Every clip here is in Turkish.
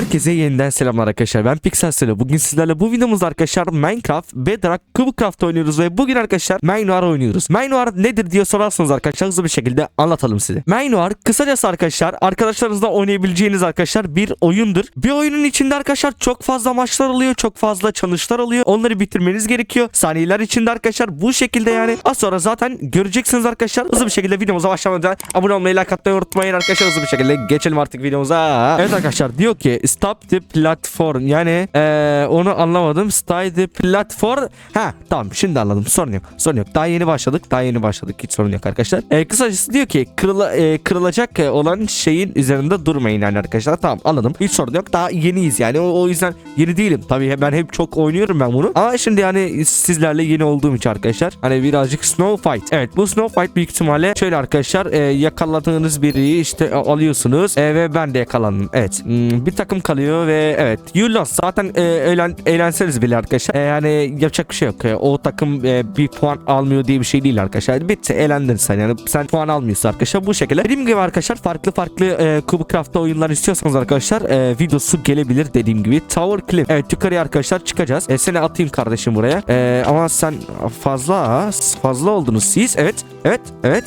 Herkese yeniden selamlar arkadaşlar. Ben Pixel Selo. Bugün sizlerle bu videomuzda arkadaşlar Minecraft, Bedrock, Cubecraft oynuyoruz ve bugün arkadaşlar Mainoir oynuyoruz. Mainoir nedir diye sorarsanız arkadaşlar hızlı bir şekilde anlatalım size. Mainoir kısacası arkadaşlar arkadaşlarınızla oynayabileceğiniz arkadaşlar bir oyundur. Bir oyunun içinde arkadaşlar çok fazla maçlar oluyor, çok fazla challenge'lar oluyor. Onları bitirmeniz gerekiyor. Saniyeler içinde arkadaşlar bu şekilde yani. Az sonra zaten göreceksiniz arkadaşlar. Hızlı bir şekilde videomuza başlamadan abone olmayı, like atmayı unutmayın arkadaşlar. Hızlı bir şekilde geçelim artık videomuza. Evet arkadaşlar diyor ki stop the platform yani eee, onu anlamadım. Stop the platform. Ha tamam şimdi anladım. Sorun yok. Sorun yok. Daha yeni başladık. Daha yeni başladık. Hiç sorun yok arkadaşlar. Eee, kısacası diyor ki kırıla, eee, kırılacak e, olan şeyin üzerinde durmayın yani arkadaşlar. Tamam anladım. Hiç sorun yok. Daha yeniyiz yani. O, o yüzden yeni değilim. Tabii ben hep çok oynuyorum ben bunu. Ama şimdi yani sizlerle yeni olduğum için arkadaşlar. Hani birazcık snow fight. Evet bu snow fight büyük ihtimalle şöyle arkadaşlar e, yakaladığınız biri işte e, alıyorsunuz e, ve ben de yakalandım. Evet hmm, bir takım kalıyor ve evet you lost. Zaten e, eğlen, eğlenseniz bile arkadaşlar. E, yani yapacak bir şey yok. E, o takım e, bir puan almıyor diye bir şey değil arkadaşlar. Bitti eğlendin sen yani. Sen puan almıyorsun arkadaşlar bu şekilde. Dediğim gibi arkadaşlar farklı farklı e, Cubecraft'ta oyunlar istiyorsanız arkadaşlar e, videosu gelebilir dediğim gibi. Tower Cliff. Evet yukarıya arkadaşlar çıkacağız. E, seni atayım kardeşim buraya. E, ama sen fazla fazla oldunuz siz. Evet. Evet. Evet.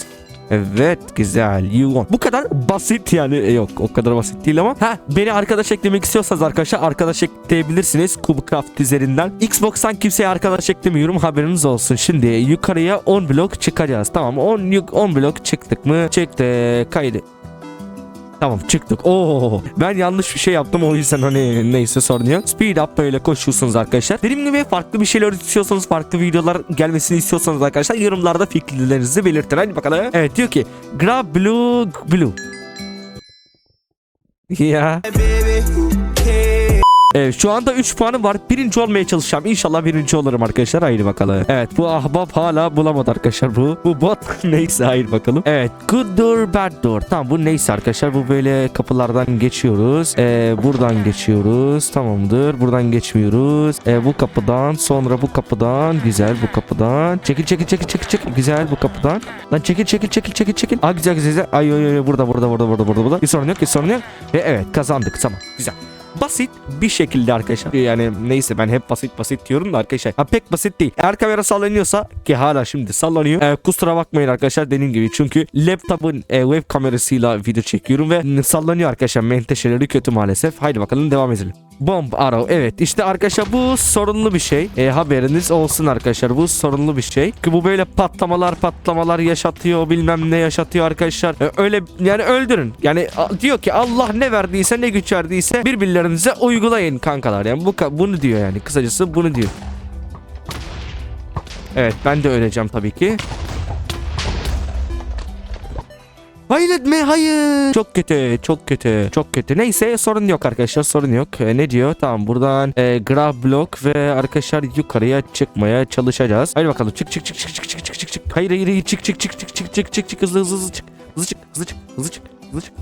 Evet güzel won. Bu kadar basit yani E, yok o kadar basit değil ama ha beni arkadaş eklemek istiyorsanız arkadaşlar arkadaş ekleyebilirsiniz Cubecraft üzerinden. Xbox'tan kimseye arkadaş eklemiyorum haberiniz olsun. Şimdi yukarıya 10 blok çıkacağız. Tamam 10 yuk- 10 blok çıktık mı? Çıktık. Kaydı. Tamam çıktık. Oo ben yanlış bir şey yaptım o yüzden hani neyse sorun yok. Speed up böyle koşuyorsunuz arkadaşlar. Dediğim gibi farklı bir şeyler istiyorsanız farklı videolar gelmesini istiyorsanız arkadaşlar yorumlarda fikirlerinizi belirtin. Hadi bakalım. Evet diyor ki grab blue blue. Ya. Evet şu anda 3 puanım var. Birinci olmaya çalışacağım. İnşallah birinci olurum arkadaşlar. Haydi bakalım. Evet bu ahbap hala bulamadı arkadaşlar bu. Bu bot neyse haydi bakalım. Evet good door bad door. Tamam bu neyse arkadaşlar. Bu böyle kapılardan geçiyoruz. Ee, buradan geçiyoruz. Tamamdır. Buradan geçmiyoruz. Ee, bu kapıdan sonra bu kapıdan. Güzel bu kapıdan. Çekil çekil çekil çekil çekil. Güzel bu kapıdan. Lan çekil çekil çekil çekil çekil. Aa güzel güzel. güzel. Ay ay ay burada burada burada burada burada. Bir sorun yok bir sorun yok. Ve evet kazandık. Tamam güzel basit bir şekilde arkadaşlar. Yani neyse ben hep basit basit diyorum da arkadaşlar. Ha, pek basit değil. Eğer kamera sallanıyorsa ki hala şimdi sallanıyor. E, kusura bakmayın arkadaşlar dediğim gibi. Çünkü laptopun e, web kamerasıyla video çekiyorum ve sallanıyor arkadaşlar. Menteşeleri kötü maalesef. Haydi bakalım devam edelim. Bomb arrow. Evet işte arkadaşlar bu sorunlu bir şey. E, haberiniz olsun arkadaşlar bu sorunlu bir şey. Ki bu böyle patlamalar patlamalar yaşatıyor bilmem ne yaşatıyor arkadaşlar. E, öyle yani öldürün. Yani diyor ki Allah ne verdiyse ne güç verdiyse birbirlerinize uygulayın kankalar. Yani bu bunu diyor yani kısacası bunu diyor. Evet ben de öleceğim tabii ki Hayır etme hayır. Çok kötü çok kötü çok kötü. Neyse sorun yok arkadaşlar sorun yok. E, ne diyor? Tamam buradan e, grab block ve arkadaşlar yukarıya çıkmaya çalışacağız. Haydi bakalım çık çık çık çık çık çık çık çık. Hayır hayır hayır çık çık çık çık çık çık çık çık hızlı hızlı hızlı çık. Hızlı çık hızlı çık hızlı çık hızlı çık.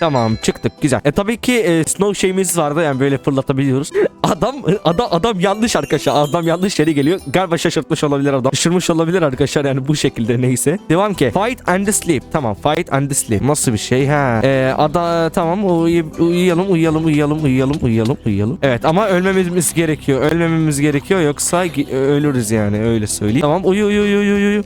Tamam çıktık güzel. E tabii ki e, snow şeyimiz vardı yani böyle fırlatabiliyoruz. Adam adam adam yanlış arkadaşlar. Adam yanlış yere geliyor. Galiba şaşırtmış olabilir adam. Şaşırmış olabilir arkadaşlar yani bu şekilde neyse. Devam ki. Fight and sleep. Tamam fight and sleep. Nasıl bir şey? Ha. E, ada tamam uy- uyuyalım uyuyalım uyuyalım uyuyalım uyuyalım uyuyalım. Evet ama ölmememiz gerekiyor. Ölmememiz gerekiyor yoksa ölürüz yani öyle söyleyeyim. Tamam uyu uyu uyu uyu uyu.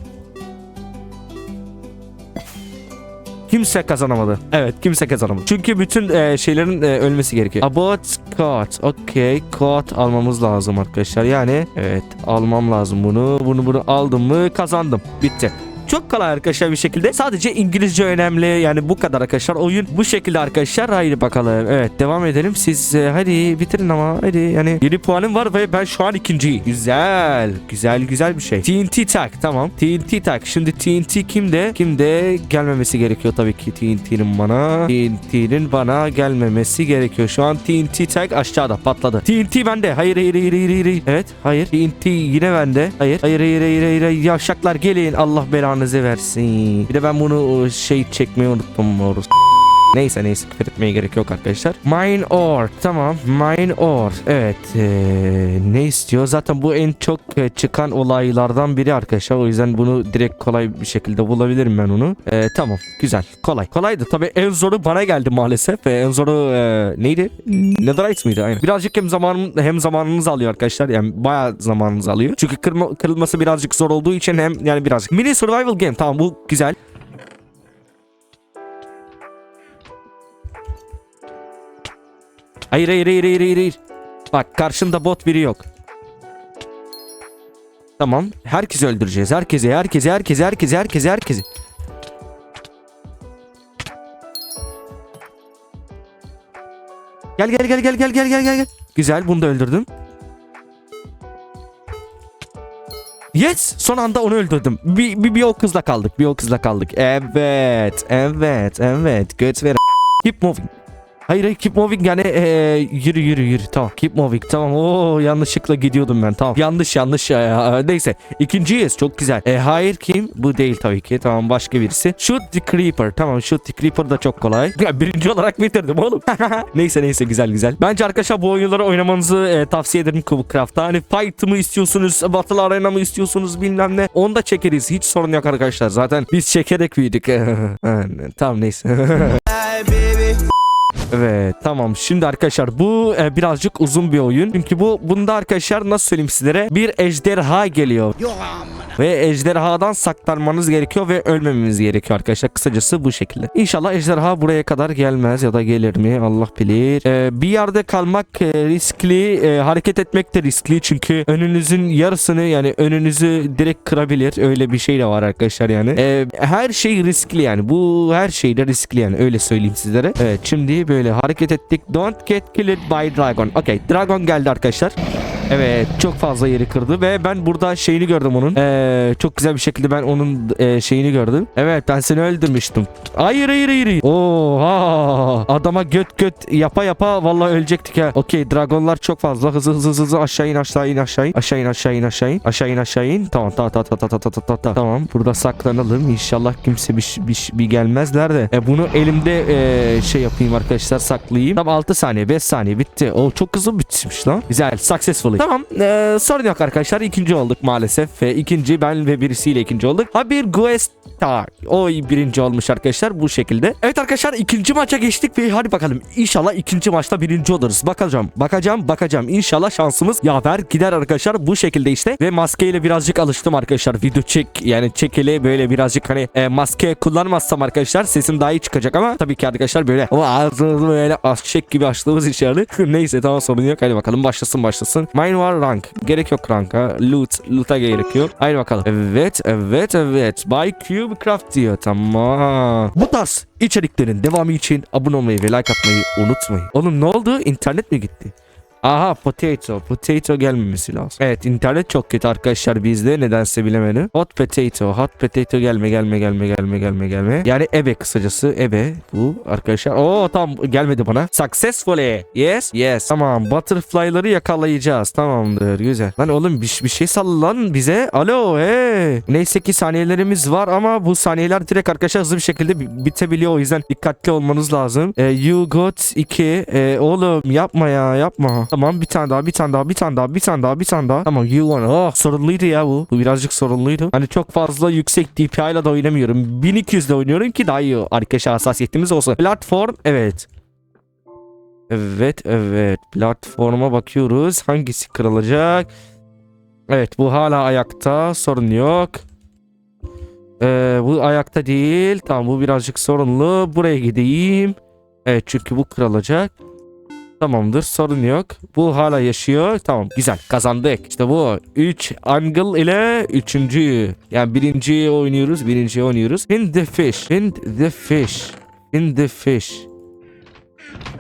Kimse kazanamadı. Evet kimse kazanamadı. Çünkü bütün e, şeylerin e, ölmesi gerekiyor. About card. Okey. Card almamız lazım arkadaşlar. Yani evet almam lazım bunu. Bunu bunu aldım mı kazandım. Bitti. Çok kolay arkadaşlar bir şekilde. Sadece İngilizce önemli. Yani bu kadar arkadaşlar. Oyun bu şekilde arkadaşlar. Haydi bakalım. Evet devam edelim. Siz e, hadi bitirin ama. Hadi yani 7 puanım var ve ben şu an ikinciyim. Güzel. Güzel güzel bir şey. TNT tag tamam. TNT tag. Şimdi TNT kimde? Kimde gelmemesi gerekiyor tabii ki TNT'nin bana. TNT'nin bana gelmemesi gerekiyor. Şu an TNT tag aşağıda patladı. TNT bende. Hayır hayır hayır hayır hayır. Evet hayır. TNT yine bende. Hayır. Hayır hayır hayır hayır. hayır. Yavşaklar gelin. Allah belanızı versin. Bir de ben bunu şey çekmeyi unuttum. Orası. Neyse neyse küfür etmeye gerek yok arkadaşlar. Mine ore tamam mine ore evet ee, ne istiyor zaten bu en çok e, çıkan olaylardan biri arkadaşlar o yüzden bunu direkt kolay bir şekilde bulabilirim ben onu. Ee, tamam güzel kolay kolaydı tabi en zoru bana geldi maalesef ve en zoru e, neydi? Netherite miydi aynen. Birazcık hem zamanım hem zamanınızı alıyor arkadaşlar yani bayağı zamanınızı alıyor. Çünkü kırma, kırılması birazcık zor olduğu için hem yani birazcık. Mini survival game tamam bu güzel. Hayır hayır hayır hayır hayır. hayır. Bak karşında bot biri yok. Tamam. Herkesi öldüreceğiz. Herkese, herkese, herkese, herkese, herkese, herkese. Gel gel gel gel gel gel gel gel. Güzel bunu da öldürdüm. Yes! Son anda onu öldürdüm. Bir, bir, bir o kızla kaldık. Bir o kızla kaldık. Evet. Evet. Evet. Good. Keep moving. Hayır hayır keep moving. Yani eee, yürü yürü yürü. Tamam keep moving. Tamam o yanlışlıkla gidiyordum ben. Tamam yanlış yanlış ya, neyse ikinciyiz. Çok güzel. E, hayır kim? Bu değil tabii ki. Tamam başka birisi. Shoot the creeper. Tamam shoot the creeper da çok kolay. Ya, birinci olarak bitirdim oğlum. Neyse neyse. Güzel güzel. Bence arkadaşlar bu oyunları oynamanızı e, tavsiye ederim Kubecraft'ta hani fight mı istiyorsunuz battle arena mı istiyorsunuz bilmem ne. Onu da çekeriz. Hiç sorun yok arkadaşlar. Zaten biz çekerek büyüdük. Tamam neyse Evet tamam şimdi arkadaşlar bu e, birazcık uzun bir oyun. Çünkü bu bunda arkadaşlar nasıl söyleyeyim sizlere bir ejderha geliyor. Ve ejderhadan saklanmanız gerekiyor ve ölmememiz gerekiyor arkadaşlar. Kısacası bu şekilde. İnşallah ejderha buraya kadar gelmez ya da gelir mi Allah bilir. E, bir yerde kalmak e, riskli, e, hareket etmek de riskli. Çünkü önünüzün yarısını yani önünüzü direkt kırabilir. Öyle bir şey de var arkadaşlar yani. E, her şey riskli yani. Bu her şey de riskli yani öyle söyleyeyim sizlere. Evet şimdi böyle hareket ettik. Don't get killed by dragon. Okay dragon geldi arkadaşlar. Evet çok fazla yeri kırdı ve ben burada şeyini gördüm onun. Ee, çok güzel bir şekilde ben onun e, şeyini gördüm. Evet ben seni öldürmüştüm. Hayır hayır hayır. Oha adama göt göt yapa yapa vallahi ölecektik ha. Okey dragonlar çok fazla hızlı hızlı hızlı, aşağı in aşağı in aşağı in. Aşağı in aşağı in aşağı in. Aşağı in aşağı in. Tamam tamam tamam tamam tamam tamam tamam tamam. Tamam burada saklanalım. İnşallah kimse bir, bir, bir gelmezler de. E, bunu elimde e, şey yapayım arkadaşlar saklayayım. Tamam 6 saniye 5 saniye bitti. O çok hızlı bitmiş lan. Güzel successfully. Tamam e, sorun yok arkadaşlar. ikinci olduk maalesef. Ve ikinci ben ve birisiyle ikinci olduk. Ha bir Guesta. O birinci olmuş arkadaşlar bu şekilde. Evet arkadaşlar ikinci maça geçtik ve hadi bakalım. İnşallah ikinci maçta birinci oluruz. Bakacağım. Bakacağım. Bakacağım. İnşallah şansımız yaver gider arkadaşlar. Bu şekilde işte. Ve maskeyle birazcık alıştım arkadaşlar. Video çek yani çekeli böyle birazcık hani e, maske kullanmazsam arkadaşlar sesim daha iyi çıkacak ama tabii ki arkadaşlar böyle o ağzınızı böyle aşek gibi açtığımız yani. Neyse tamam sorun yok. Hadi bakalım başlasın başlasın. Mine var rank. Gerek yok ranka. Loot. Loot'a gerek yok. Haydi bakalım. Evet evet evet. By Cubecraft diyor. Tamam. Bu tarz içeriklerin devamı için abone olmayı ve like atmayı unutmayın. Oğlum ne oldu? İnternet mi gitti? Aha potato. Potato gelmemesi lazım. Evet internet çok kötü arkadaşlar bizde nedense bilemedim. Hot potato. Hot potato gelme gelme gelme gelme gelme gelme. Yani ebe kısacası ebe bu arkadaşlar. Oo tamam gelmedi bana. Successfully. Yes. Yes. Tamam butterfly'ları yakalayacağız. Tamamdır güzel. Lan oğlum bir, bir şey salla lan bize. Alo hey. Neyse ki saniyelerimiz var ama bu saniyeler direkt arkadaşlar hızlı bir şekilde bi- bitebiliyor. O yüzden dikkatli olmanız lazım. E, you got 2. E, oğlum yapma ya yapma. Tamam bir tane daha bir tane daha bir tane daha bir tane daha bir tane daha. Tamam you won. Oh sorunluydu ya bu. Bu birazcık sorunluydu. Hani çok fazla yüksek DPI ile de oynamıyorum. 1200 ile oynuyorum ki daha iyi arkadaşlar hassasiyetimiz olsun. Platform evet. Evet evet platforma bakıyoruz. Hangisi kırılacak? Evet bu hala ayakta sorun yok. Ee, bu ayakta değil. Tamam bu birazcık sorunlu. Buraya gideyim. Evet çünkü bu kırılacak. Tamamdır sorun yok. Bu hala yaşıyor. Tamam güzel kazandık. İşte bu 3 angle ile 3. Yani birinciyi oynuyoruz. Birinciyi oynuyoruz. In the fish. In the fish. In the fish.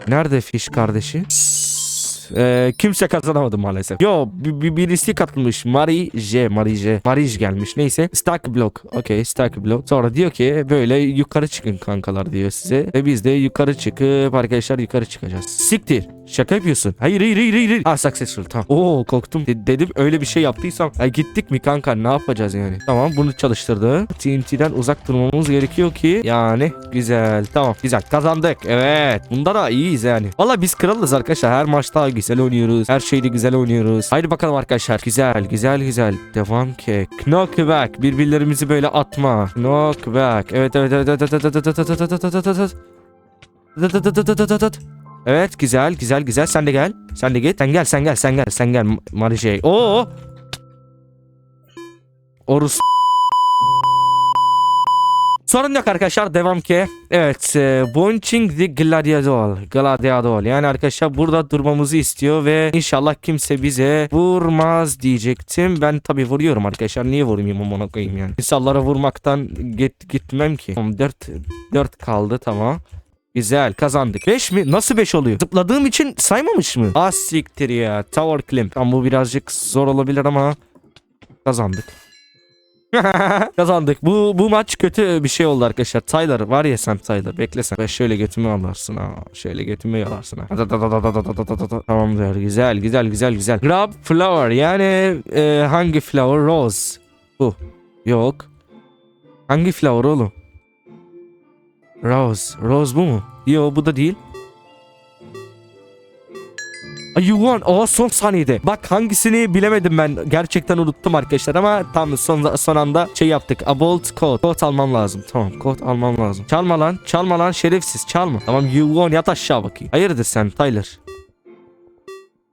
Nerede fish kardeşi? Ee, kimse kazanamadı maalesef. Yo bir, bir- birisi katılmış. Marie J. Marie J. Marie J gelmiş. Neyse. Stack block. Okey stack block. Sonra diyor ki böyle yukarı çıkın kankalar diyor size. Ve biz de yukarı çıkıp arkadaşlar yukarı çıkacağız. Siktir. Şaka yapıyorsun. Hayır hayır hayır hayır. hayır. Ha successful tamam. Oo korktum. De- dedim öyle bir şey yaptıysam. Ha, gittik mi kanka ne yapacağız yani? Tamam bunu çalıştırdı. TNT'den uzak durmamız gerekiyor ki. Yani güzel. Tamam güzel kazandık. Evet. Bunda da iyiyiz yani. Valla biz kralız arkadaşlar. Her maçta güzel oynuyoruz. Her şeyde güzel oynuyoruz. Haydi bakalım arkadaşlar. Güzel güzel güzel. Devam ki. Knockback. Birbirlerimizi böyle atma. Knockback. Evet evet evet evet evet evet evet evet evet evet evet evet güzel güzel güzel sen de gel. Sen de git. Sen gel sen gel sen gel sen gel Marije. Oo. Orus. Sorun yok arkadaşlar devam ki. Evet e, Bonching the Gladiador. Gladiador. Yani arkadaşlar burada durmamızı istiyor ve inşallah kimse bize vurmaz diyecektim. Ben tabi vuruyorum arkadaşlar. Niye vurmayayım amına koyayım yani. İnsanlara vurmaktan git, gitmem ki. 4 4 kaldı tamam. Güzel kazandık. 5 mi? Nasıl 5 oluyor? Zıpladığım için saymamış mı? Ah ya. Tower clamp. Ama bu birazcık zor olabilir ama kazandık. kazandık. Bu bu maç kötü bir şey oldu arkadaşlar. Tyler var ya sen Tyler. Beklesen. Ve şöyle götümü alarsın ha. Şöyle götümü yalarsın ha. Tamamdır. Güzel güzel güzel güzel. Grab flower. Yani e, hangi flower? Rose. Bu. Yok. Hangi flower oğlum? Rose. Rose bu mu? Yo bu da değil. Won. Aa son saniyede. Bak hangisini bilemedim ben. Gerçekten unuttum arkadaşlar ama tam son, son anda şey yaptık. A bolt code. Code almam lazım. Tamam code almam lazım. Çalma lan. Çalma lan şerefsiz. Çalma. Tamam you won. Yat aşağı bakayım. Hayırdır sen Tyler?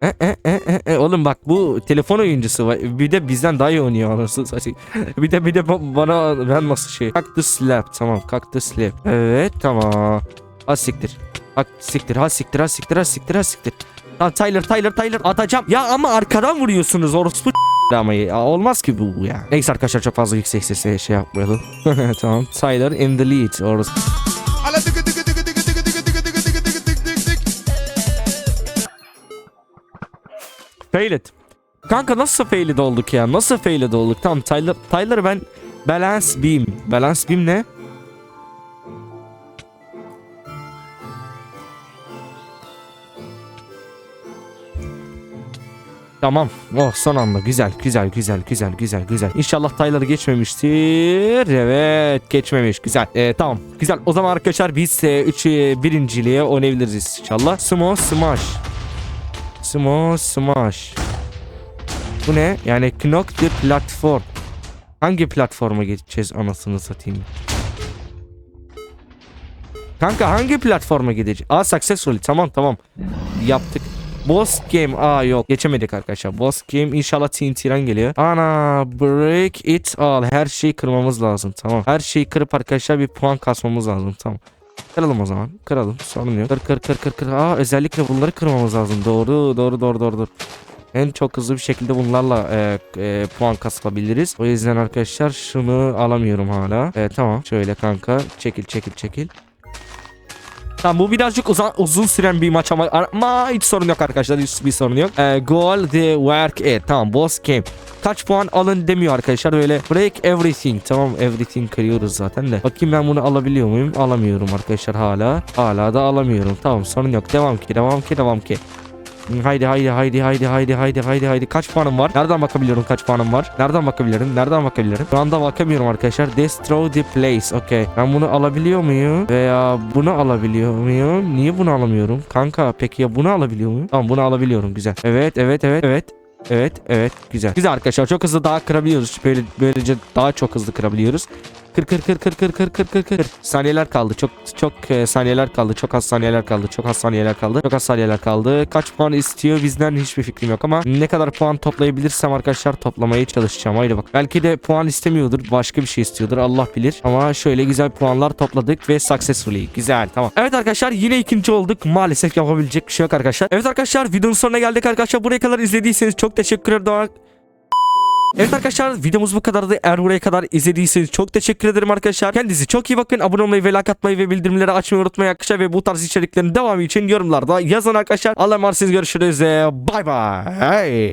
E, e, e, e, e. Oğlum bak bu telefon oyuncusu var. Bir de bizden daha iyi oynuyor anasını satayım. bir de bir de ba- bana ben nasıl şey. Cactus slap tamam cactus slap. Evet tamam. Ha siktir. Ha siktir ha siktir ha siktir ha siktir ha siktir. Tamam Tyler Tyler Tyler atacağım. Ya ama arkadan vuruyorsunuz orospu ama ya, olmaz ki bu ya. Neyse arkadaşlar çok fazla yüksek sesle şey yapmayalım. tamam Tyler in the lead orospu. Failed. Kanka nasıl failed olduk ya? Nasıl failed olduk? Tamam Tyler, Tyler ben balance beam. Balance beam ne? Tamam. Oh son anda. Güzel, güzel, güzel, güzel, güzel, güzel. İnşallah Tyler geçmemiştir. Evet, geçmemiş. Güzel. Ee, tamam. Güzel. O zaman arkadaşlar biz 3 birinciliğe oynayabiliriz inşallah. Small smash. Small smash. Bu ne? Yani knock the platform. Hangi platforma geçeceğiz anasını satayım. Kanka hangi platforma gideceğiz? Aa successful. Tamam tamam. Yaptık. Boss game. Aa yok. Geçemedik arkadaşlar. Boss game inşallah TNT'den geliyor. Ana break it all. Her şeyi kırmamız lazım. Tamam. Her şeyi kırıp arkadaşlar bir puan kasmamız lazım. Tamam. Kıralım o zaman. Kıralım. Sorun yok. Kır kır kır kır kır. Aa özellikle bunları kırmamız lazım. Doğru doğru doğru doğru doğru. En çok hızlı bir şekilde bunlarla e, e, puan kasabiliriz. O yüzden arkadaşlar şunu alamıyorum hala. E, tamam. Şöyle kanka. Çekil çekil çekil. Tamam bu birazcık uzun, uzun süren bir maç ama, ama hiç sorun yok arkadaşlar hiç bir sorun yok. E, goal the work it. Tamam boss game. Kaç puan alın demiyor arkadaşlar böyle break everything. Tamam everything kırıyoruz zaten de. Bakayım ben bunu alabiliyor muyum? Alamıyorum arkadaşlar hala. Hala da alamıyorum. Tamam sorun yok. Devam ki devam ki devam ki. Haydi haydi haydi haydi haydi haydi haydi haydi kaç puanım var? Nereden bakabiliyorum kaç puanım var? Nereden bakabilirim? Nereden bakabilirim? Şu anda bakamıyorum arkadaşlar. Destroy the place. Okey. Ben bunu alabiliyor muyum? Veya bunu alabiliyor muyum? Niye bunu alamıyorum? Kanka peki ya bunu alabiliyor muyum? Tamam bunu alabiliyorum. Güzel. Evet evet evet evet. Evet evet güzel. Güzel arkadaşlar çok hızlı daha kırabiliyoruz. Böyle böylece daha çok hızlı kırabiliyoruz. Kır kır kır kır kır kır kır kır kır. Saniyeler kaldı. Çok çok e, saniyeler kaldı. Çok az saniyeler kaldı. Çok az saniyeler kaldı. Çok az saniyeler kaldı. Kaç puan istiyor bizden hiçbir fikrim yok ama ne kadar puan toplayabilirsem arkadaşlar toplamaya çalışacağım. Haydi bak. Belki de puan istemiyordur. Başka bir şey istiyordur. Allah bilir. Ama şöyle güzel puanlar topladık ve successfully. Güzel tamam. Evet arkadaşlar yine ikinci olduk. Maalesef yapabilecek bir şey yok arkadaşlar. Evet arkadaşlar videonun sonuna geldik arkadaşlar. Buraya kadar izlediyseniz çok teşekkür ederim. Evet arkadaşlar videomuz bu kadardı. Eğer buraya kadar izlediyseniz çok teşekkür ederim arkadaşlar. Kendinize çok iyi bakın. Abone olmayı ve like atmayı ve bildirimleri açmayı unutmayın arkadaşlar. Ve bu tarz içeriklerin devamı için yorumlarda yazın arkadaşlar. Allah'a emanet görüşürüz. Bye bye.